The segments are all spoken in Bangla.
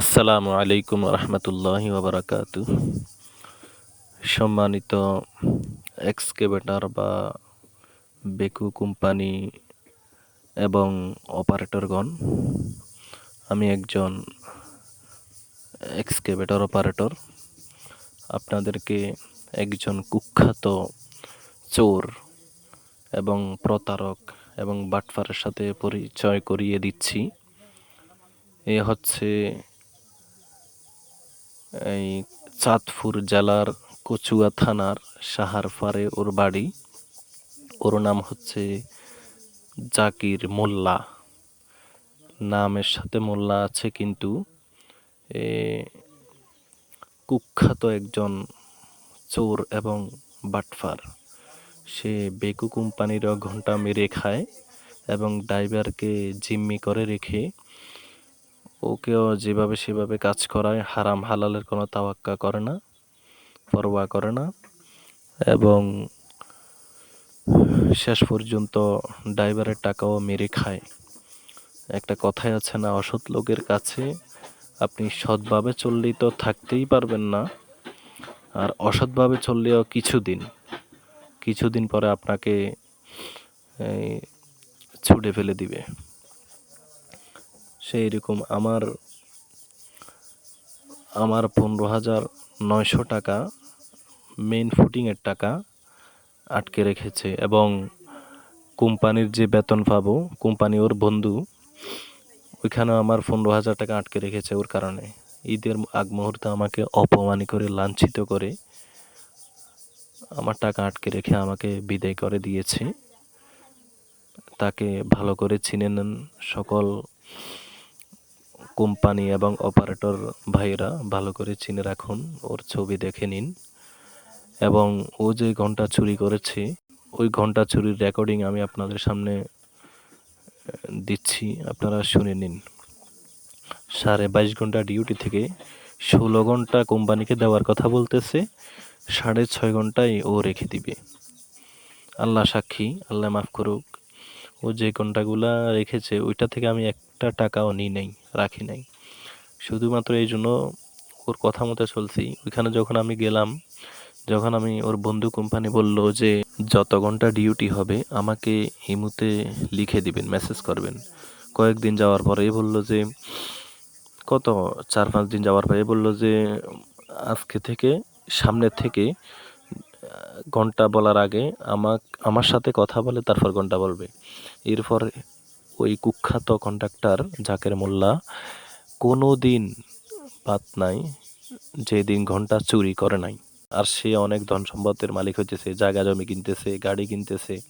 আসসালামু আলাইকুম রহমতুল্লাহি ওবরাকাতু। সম্মানিত এক্সকেভেটর বা বেকু কোম্পানি এবং অপারেটরগণ, আমি একজন এক্সকেভেটর অপারেটর। আপনাদেরকে একজন কুখ্যাত চোর এবং প্রতারক এবং বাটফারের সাথে পরিচয় করিয়ে দিচ্ছি। এ হচ্ছে এই চাঁদপুর জেলার কচুয়া থানার সাহারপাড়ে ওর বাড়ি। ওর নাম হচ্ছে জাকির মোল্লা। নামের সাথে মোল্লা আছে কিন্তু, এ কুখ্যাত একজন চোর এবং বাটফার। সে বেকু কোম্পানিরও ঘণ্টা মেরে খায় এবং ড্রাইভারকে জিম্মি করে রেখে ওকেও যেভাবে সেভাবে কাজ করায়, হারাম হালালের কোনো তাওয়াক্কা করে না, পরোয়া করে না এবং শেষ পর্যন্ত ড্রাইভারের টাকাও মেরে খায়। একটা কথাই আছে না, অসৎ লোকের কাছে আপনি সৎভাবে চললেই তো থাকতেই পারবেন না। আর অসৎভাবে চললেও কিছুদিন কিছুদিন পরে আপনাকে ছুটে ফেলে দিবে। সেই রকম আমার আমার পনেরো হাজার নয়শো টাকা মেইন ফুটিংয়ের টাকা আটকে রেখেছে। এবং কোম্পানির যে বেতন পাবো, কোম্পানি ওর বন্ধু ওইখানে আমার পনেরো হাজার টাকা আটকে রেখেছে ওর কারণে। ঈদের আগ মুহূর্তে আমাকে অপমানি করে, লাঞ্ছিত করে আমার টাকা আটকে রেখে আমাকে বিদায় করে দিয়েছে। তাকে ভালো করে চিনে নেন সকল কোম্পানি এবং অপারেটর ভাইরা ভালো করে চিনে রাখুন, ওর ছবি দেখে নিন। এবং ও যে ঘণ্টা চুরি করেছে, ওই ঘণ্টা চুরির রেকর্ডিং আমি আপনাদের সামনে দিচ্ছি, আপনারা শুনে নিন। সাড়ে বাইশ ঘণ্টা ডিউটি থেকে ষোলো ঘণ্টা কোম্পানিকে দেওয়ার কথা বলতেছে, সাড়ে ছয় ঘন্টায় ও রেখে দিবে। আল্লাহ সাক্ষী, আল্লাহ মাফ করুক। ও যে ঘন্টাগুলা রেখেছে, ওইটা থেকে আমি একটা টাকাও নিই নাই, রাখি নাই। শুধুমাত্র এই জন্য ওর কথা মতো চলছি। ওইখানে যখন আমি গেলাম, যখন আমি ওর বন্ধু কোম্পানি বলল যে, যত ঘণ্টা ডিউটি হবে, আমাকে ইমুতে লিখে দিবেন, মেসেজ করবেন। কয়েকদিন যাওয়ার পরে বলল যে, কত? চার পাঁচ দিন যাওয়ার পরে বলল যে, আজকে থেকে সামনের থেকে ঘণ্টা বলার আগে আমাক, আমার সাথে কথা বলে তারপর ঘণ্টা বলবে। এরপর ওই কুখ্যাত কন্ডাক্টর জাকের মোল্লা কোনো দিন বাদ নাই, যেদিন ঘণ্টা চুরি করে নাই। আর সে অনেক ধন সম্পদের মালিক হইতেছে, জায়গা জমি কিনতেছে, গাড়ি কিনতেছে,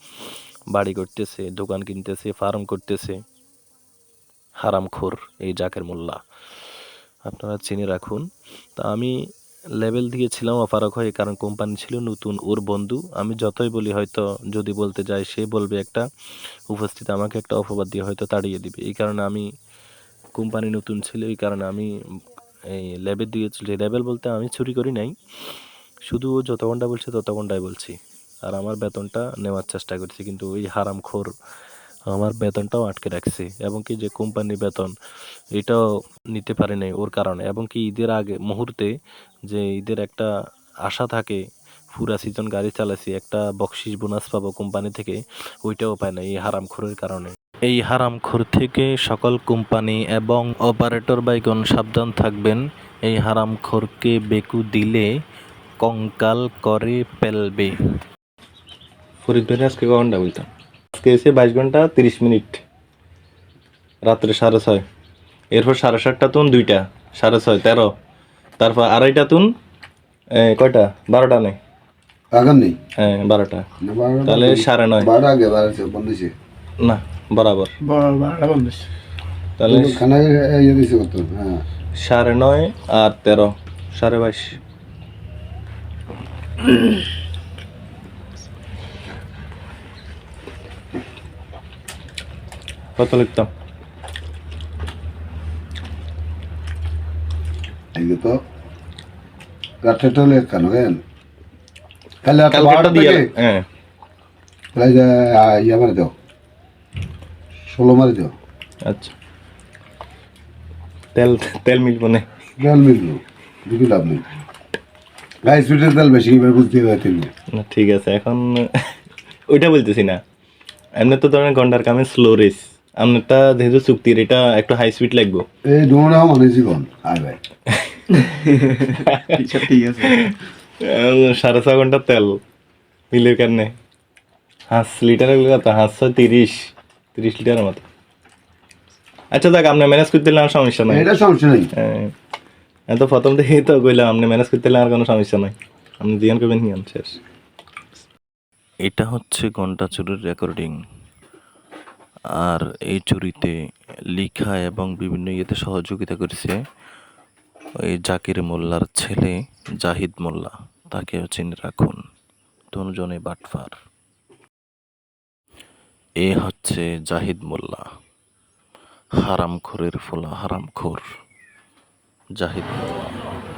বাড়ি করতেছে, দোকান কিনতেছে, ফার্ম করতেছে। হারামখোর এই জাকের মোল্লা। আপনারা চিনে রাখুন, তা আমি লেভেল দিয়েছিলাম অপারক হয়ে, কারণ কোম্পানি ছিল নতুন, ওর বন্ধু। আমি যতই বলি, হয়তো যদি বলতে যাই, সে বলবে একটা, উপস্থিত আমাকে একটা অপবাদ দিয়ে হয়তো তাড়িয়ে দিবে। এই কারণে আমি কোম্পানি নতুন ছিল, এই কারণে আমি এই লেভেল দিয়েছিল লেভেল বলতে আমি চুরি করি নাই। শুধু ও যত ঘণ্টা বলছে, তত ঘন্টায় বলছি। আর আমার বেতনটা নেওয়ার চেষ্টা করছি, কিন্তু ওই হারামখোর আমার বেতনটাও আটকে রাখছে এবং কি যে কোম্পানির বেতন, এটাও নিতে পারে নাই ওর কারণে এবং কি ঈদের আগে মুহূর্তে যে ঈদের একটা আশা থাকে, পুরা সিজন গাড়ি চালাছি একটা বকশিস বোনাস পাবো কোম্পানি থেকে, ওইটাও পায় না এই হারামখোরের কারণে। এই হারামখোর থেকে সকল কোম্পানি এবং অপারেটর বাইগণ সাবধান থাকবেন, এই হারামখোরকে বেকু দিলে কঙ্কাল করে ফেলবে। ফরিদ ভাই আজকে ক ঘণ্টা বলতাম আজকে এসে বাইশ ঘণ্টা তিরিশ মিনিট। রাত্রে সাড়ে ছয়। এরপর সাড়ে সাতটা তুন দুইটা সাড়ে ছয় তেরো। তারপর আড়াইটা তুন কয়টা? বারোটা নেই। আগাম নেই? হ্যাঁ বারোটা। তাহলে সাড়ে নয়। বারোটা আগে বারোটা বন্ধ না বরাবর। তাহলে ইয়ে হ্যাঁ। সাড়ে নয় আর তেরো সাড়ে বাইশ। কত লিখতাম এই তো রাত্রে টলে কেন? কেন কালে রাত বারোটা দিয়ে হ্যাঁ। প্রায় ইয়ে মারে দাও। ষোলো মারে দাও। আচ্ছা। তেল তেল মিলবো না। তেল মিললো দুটো লাভ নেই। গাই সুইটের তেল বেশি এবার বুঝতে হবে তেল না ঠিক আছে এখন ওইটা বলতেছি না। এমনি তো ধরেন ঘণ্টার কামে স্লো রেস আপনারটা যেহেতু চুক্তির এটা একটু হাই স্পিড লাগবো। এই ডোমরাও মানে জীবন আয় ভাই ঠিক আছে। আহ, সাড়ে ছ ঘণ্টা তেল মিলের কারণে হাঁস লিটারের কথা হাঁস ছয় তিরিশ তিরিশ লিটারের মতো আচ্ছা দেখ আপনি ম্যানেজ করতে দিলে আর সমস্যা নাই। এটা সমস্যা নেই। হ্যাঁ তো প্রথম থেকেই তো কইলাম আপনি ম্যানেজ করতে দিলে আর কোনো সমস্যা নাই। আপনি জিয়ান করবেন শেষ। এটা হচ্ছে ঘণ্টা চুরির রেকর্ডিং আর এই চুরিতে লিখা এবং বিভিন্ন ইয়েতে সহযোগিতা করেছে ওই জাকির মোল্লার ছেলে জাহিদ মোল্লা। তাকেও চিনে রাখুন। দুজনে বাটফার। এ হচ্ছে জাহিদ মোল্লা। হারামখোরের ফোলা হারামখোর। জাহিদ মোল্লা।